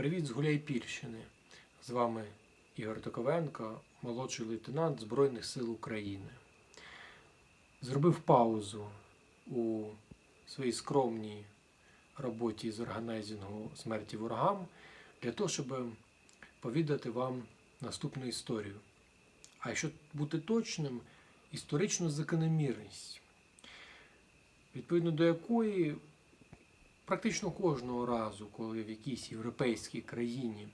Привіт з Гуляйпільщини. З вами Ігор Токовенко, молодший лейтенант Збройних сил України. Зробив паузу у своїй скромній роботі з органайзингу смерті ворогам для того, щоб повідати вам наступну історію. А якщо бути точним, історичну закономірність, відповідно до якої практично кожного разу, коли в якійсь європейській країні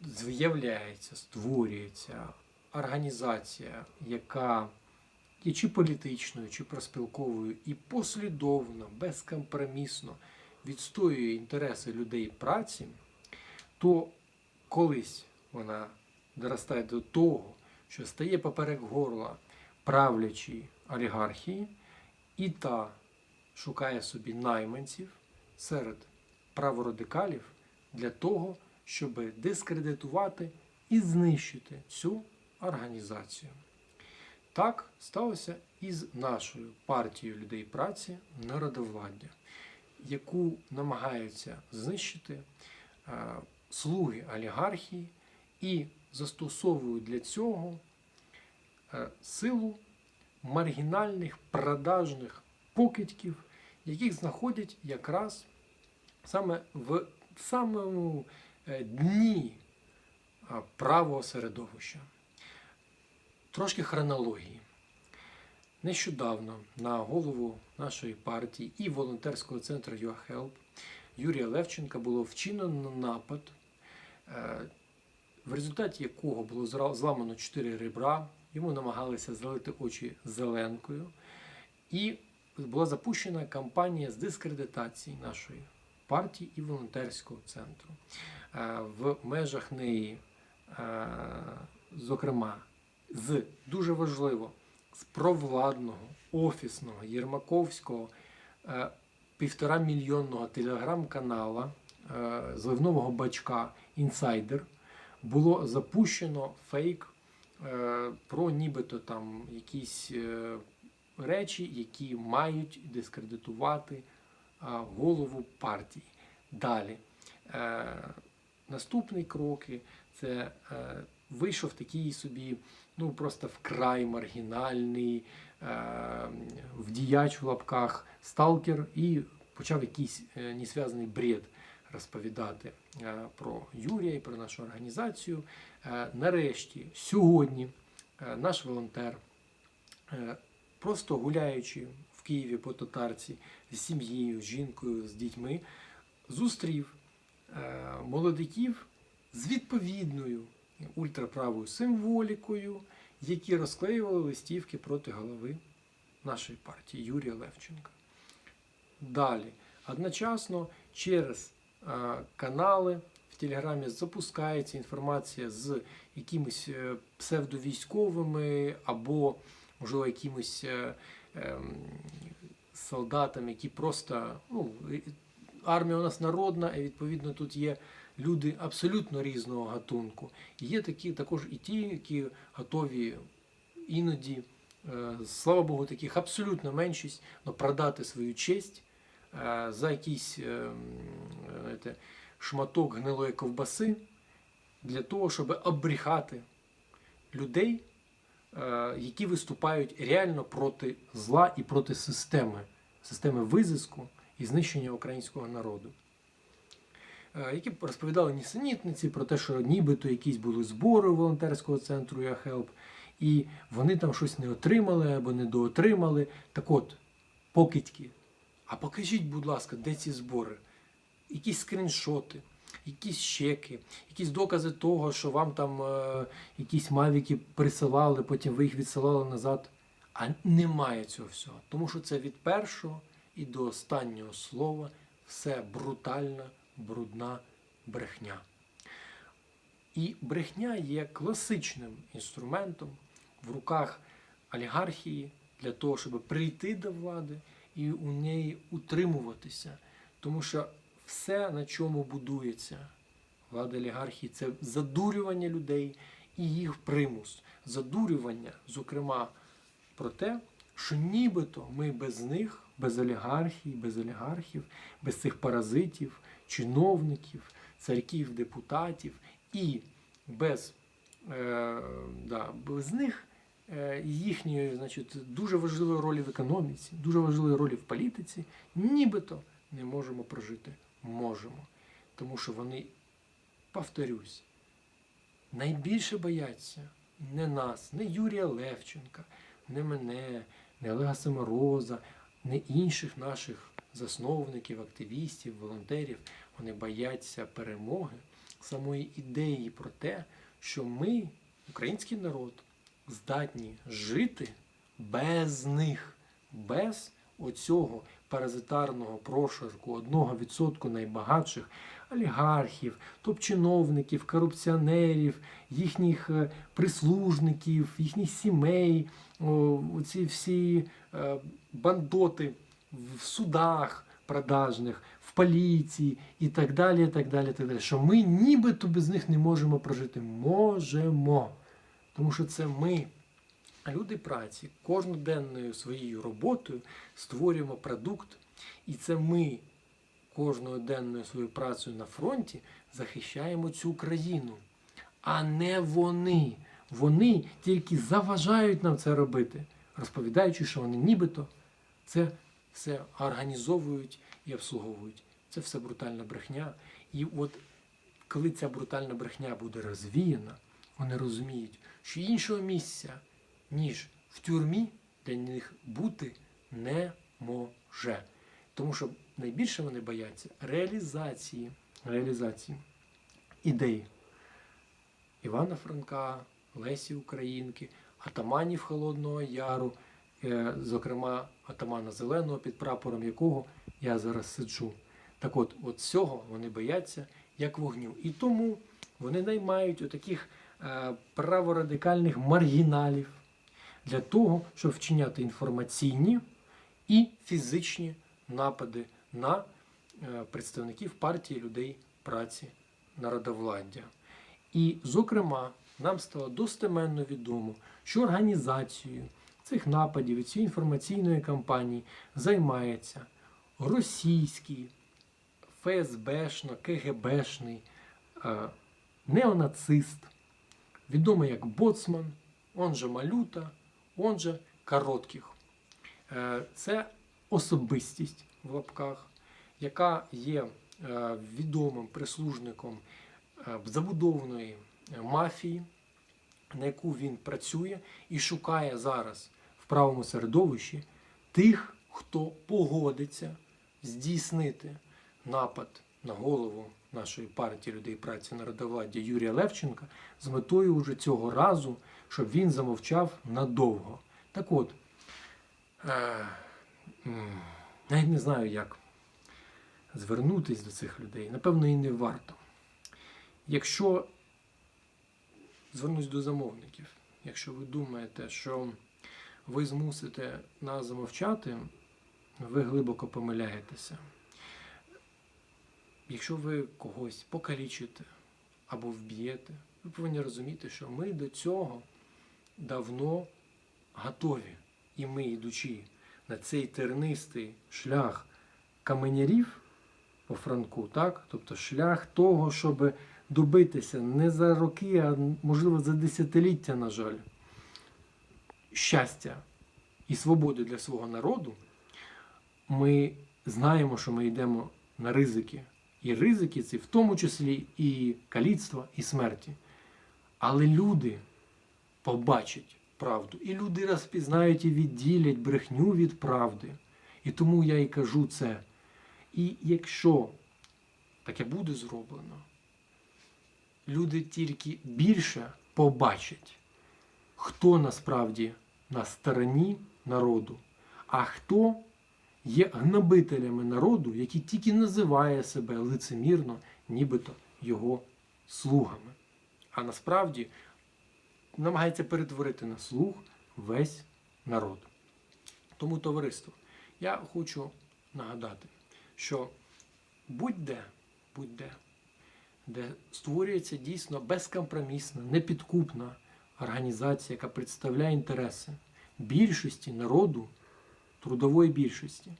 з'являється, створюється організація, яка є чи політичною, чи проспілковою, і послідовно, безкомпромісно відстоює інтереси людей праці, то колись вона доростає до того, що стає поперек горла правлячій олігархії, і та шукає собі найманців серед праворадикалів для того, щоб дискредитувати і знищити цю організацію. Так сталося і з нашою партією людей праці народовладдя, яку намагаються знищити е, слуги олігархії і застосовують для цього е, силу маргінальних продажних покидьків, яких знаходять якраз саме в самому е, дні правого середовища. Трошки хронології. Нещодавно на голову нашої партії і волонтерського центру YourHelp Юрія Левченка було вчинено напад, е, в результаті якого було зламано 4 ребра, йому намагалися залити очі зеленкою, і була запущена кампанія з дискредитації нашої партії і волонтерського центру. В межах неї, зокрема, з дуже важливо, з провладного, офісного, єрмаковського півтора мільйонного телеграм-канала зливнового бачка Інсайдер було запущено фейк про нібито там якісь е, речі, які мають дискредитувати голову партії. Далі. Е, наступні кроки це е, вийшов такий собі, ну просто вкрай маргінальний е, вдіяч в лапках сталкер і почав якийсь несвязаний бред розповідати про Юрія і про нашу організацію. Нарешті, сьогодні, наш волонтер, просто гуляючи в Києві по татарці з сім'єю, з жінкою, з дітьми, зустрів е, молодиків з відповідною ультраправою символікою, які розклеювали листівки проти голови нашої партії Юрія Левченка. Далі, одночасно через е, канали в Телеграмі запускається інформація з якимись е, псевдовійськовими або, можливо, якимось ем, солдатами, які просто ну, армія у нас народна, і відповідно тут є люди абсолютно різного гатунку. І є такі також і ті, які готові іноді, е, слава Богу, таких абсолютно меншість, но продати свою честь е, за якийсь е, знаєте, шматок гнилої ковбаси для того, щоб обріхати людей, які виступають реально проти зла і проти системи, системи визиску і знищення українського народу. Е, Які розповідали нісенітниці про те, що нібито якісь були збори волонтерського центру «Я-Хелп», і вони там щось не отримали або недоотримали. Так от, покидьки, а покажіть, будь ласка, де ці збори? Якісь скріншоти, якісь чеки, якісь докази того, що вам там е, якісь мавіки присилали, потім ви їх відсилали назад. А немає цього всього. Тому що це від першого і до останнього слова все брутальна, брудна брехня. І брехня є класичним інструментом в руках олігархії для того, щоб прийти до влади і у неї утримуватися. Тому що все, на чому будується влада олігархії, це задурювання людей і їх примус. Задурювання, зокрема, про те, що нібито ми без них, без олігархії, без олігархів, без цих паразитів, чиновників, царьків, депутатів, і без, е, да, без них е, їхньої значить, дуже важливої ролі в економіці, дуже важливої ролі в політиці, нібито не можемо прожити. Можемо. Тому що вони, повторюсь, найбільше бояться не нас, не Юрія Левченка, не мене, не Олега Семороза, не інших наших засновників, активістів, волонтерів. Вони бояться перемоги, самої ідеї про те, що ми, український народ, здатні жити без них, без оцього паразитарного прошарку одного відсотку найбагатших олігархів, топ-чиновників, корупціонерів, їхніх е, прислужників, їхніх сімей, о, ці всі е, бандоти в судах продажних, в поліції і так далі. так далі, так далі. Що ми нібито без них не можемо прожити. Можемо. Тому що це ми, люди праці, кожноденною своєю роботою створюємо продукт, і це ми кожною денною своєю працею на фронті захищаємо цю країну, а не вони. Вони тільки заважають нам це робити, розповідаючи, що вони нібито це все організовують і обслуговують. Це все брутальна брехня. І от коли ця брутальна брехня буде розвіяна, вони розуміють, що іншого місця, ніж в тюрмі, для них бути не може. Тому що найбільше вони бояться реалізації, реалізації ідей Івана Франка, Лесі Українки, атаманів Холодного Яру, е, зокрема атамана Зеленого, під прапором якого я зараз сиджу. Так от, от цього вони бояться як вогню. І тому вони наймають отаких е, праворадикальних маргіналів для того, щоб вчиняти інформаційні і фізичні напади на е, представників партії людей праці народовладдя. І, зокрема, нам стало достеменно відомо, що організацією цих нападів і цієї інформаційної кампанії займається російський, ФСБшно, КГБшний е, неонацист, відомий як Боцман, он же Малюта, он же Коротких. Е, Це особистість в лапках, яка є е, відомим прислужником е, забудованої мафії, на яку він працює і шукає зараз в правому середовищі тих, хто погодиться здійснити напад на голову нашої партії людей праці народовладдя Юрія Левченка з метою уже цього разу, щоб він замовчав надовго. Так от, е, навіть не знаю, як звернутись до цих людей. Напевно, і не варто. Якщо звернусь до замовників, якщо ви думаєте, що ви змусите нас замовчати, ви глибоко помиляєтеся. Якщо ви когось покалічите або вб'єте, ви повинні розуміти, що ми до цього давно готові. І ми, йдучи на цей тернистий шлях каменярів по Франку, так? тобто шлях того, щоб добитися не за роки, а можливо за десятиліття, на жаль, щастя і свободи для свого народу, ми знаємо, що ми йдемо на ризики. І ризики ці в тому числі і каліцтва, і смерті. Але люди побачать правду. І люди розпізнають і відділять брехню від правди. І тому я і кажу це. І якщо таке буде зроблено, люди тільки більше побачать, хто насправді на стороні народу, а хто є гнобителями народу, який тільки називає себе лицемірно, нібито його слугами. А насправді намагається перетворити на слуг весь народ. Тому, товариство, я хочу нагадати, що будь-де, будь-де, де створюється дійсно безкомпромісна, непідкупна організація, яка представляє інтереси більшості народу, трудової більшості,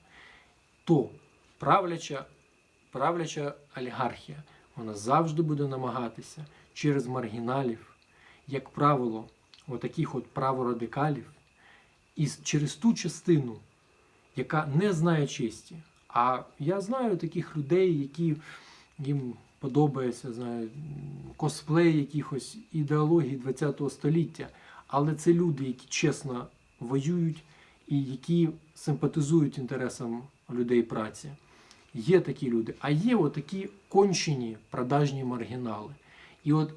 то правляча, правляча олігархія вона завжди буде намагатися через маргіналів, як правило, отаких от праворадикалів, і через ту частину, яка не знає честі. А я знаю таких людей, які їм подобається знаю, косплей якихось ідеологій ХХ століття. Але це люди, які чесно воюють і які симпатизують інтересам людей праці. Є такі люди, а є отакі кончені продажні маргінали. І от,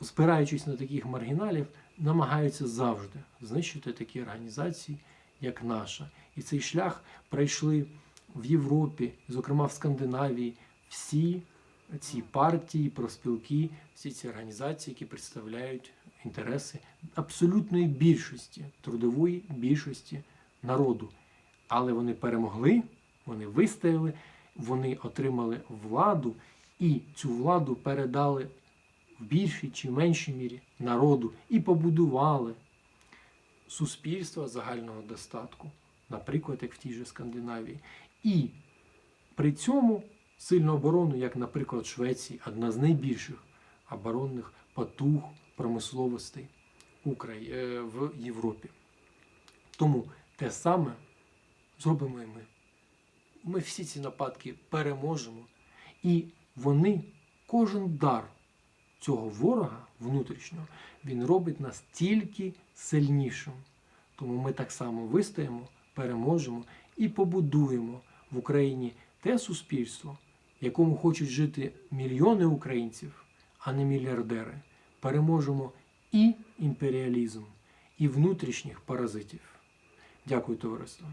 спираючись на таких маргіналів, намагаються завжди знищити такі організації, як наша. І цей шлях пройшли в Європі, зокрема в Скандинавії, всі ці партії, профспілки, всі ці організації, які представляють інтереси абсолютної більшості, трудової більшості народу. Але вони перемогли, вони вистояли, вони отримали владу і цю владу передали в більшій чи меншій мірі народу і побудували суспільство загального достатку, наприклад, як в тій же Скандинавії. І при цьому сильну оборону, як, наприклад, Швеції, одна з найбільших оборонних потуг промисловостей е, в Європі. Тому те саме зробимо і ми. Ми всі ці нападки переможемо, і вони, кожен дар цього ворога внутрішнього, він робить нас тільки сильнішим. Тому ми так само вистоїмо, переможемо і побудуємо в Україні те суспільство, в якому хочуть жити мільйони українців, а не мільярдери. Переможемо і імперіалізм, і внутрішніх паразитів. Дякую, товариство.